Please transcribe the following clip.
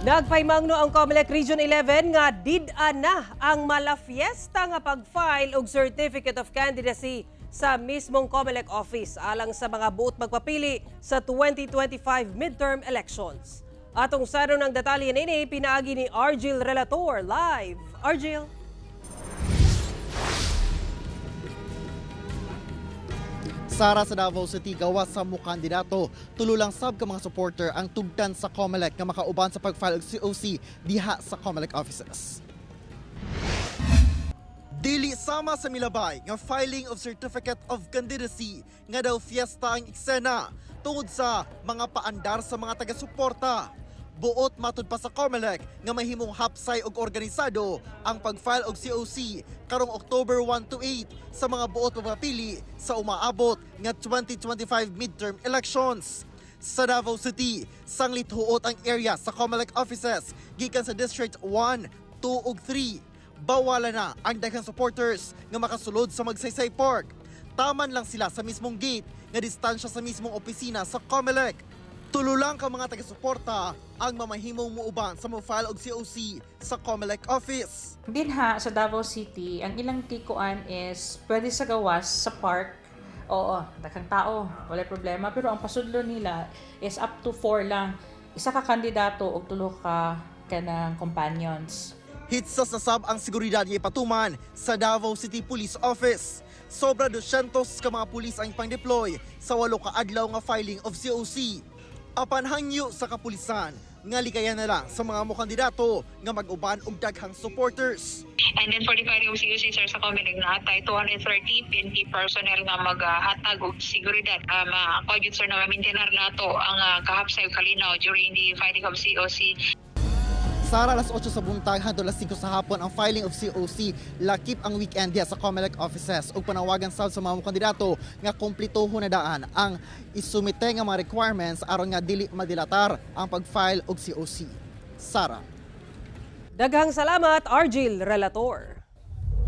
Nagpaymangno ang COMELEC Region 11 nga did-a na ang malafiesta nga pag-file og Certificate of Candidacy sa mismong COMELEC office alang sa mga buot magpapili sa 2025 midterm elections. Atong saro ng detalye nini pinaagi ni Argil Relator live. Argil. Sara sa Davao City gawas sa mo kandidato. Tululang sab ka mga supporter ang tugtan sa COMELEC nga makauban sa pag-file og COC diha sa COMELEC offices. Dili sama sa milabay nga filing of Certificate of Candidacy nga daw fiesta ang eksena tungod sa mga paandar sa mga taga-suporta. Buot matud pa sa COMELEC nga mahimong hapsay og organisado ang pag-file og COC karong October 1 to 8 sa mga buot mapapili sa umaabot nga 2025 midterm elections. Sa Davao City, sanglit huot ang area sa COMELEC offices gikan sa District 1, 2 ug 3 bawala na ang daghang supporters nga makasulod sa Magsaysay Park. Taman lang sila sa mismong gate nga distansya sa mismong opisina sa Comelec. Tulo lang ka mga taga-suporta ang mamahimong muuban sa mo-file og COC sa Comelec office. Dinha sa Davao City, ang ilang tikuan is pwede sa gawas sa park. Oo, daghang tao, wala problema. Pero ang pasudlo nila is up to 4 lang. Isa ka kandidato o tulo ka kanang companions. Hitsas na sab ang seguridad nga ipatuman sa Davao City Police Office. Sobra 200 ka mga pulis ang pang-deploy sa walo ka adlaw nga filing of COC. Apan hangyo sa kapulisan nga ligayan na lang sa mga mo kandidato nga mag-uban og daghang supporters. And then for the of COC, sir, sa Comelec na atay 230 PNP personnel nga maghatag og seguridad. Uh, ma-commute, sir, na ma-maintainer nato ang uh, kahapsay kalinaw during the filing of COC. Sara alas 8 sa buntag hangtod alas 5 sa hapon ang filing of COC lakip ang weekend diha sa COMELEC offices ug panawagan sad sa mga kandidato nga kumplituhon na daan ang isumite nga mga requirements aron nga dili madilatar ang pag-file og COC. Sara Daghang salamat Argil Relator.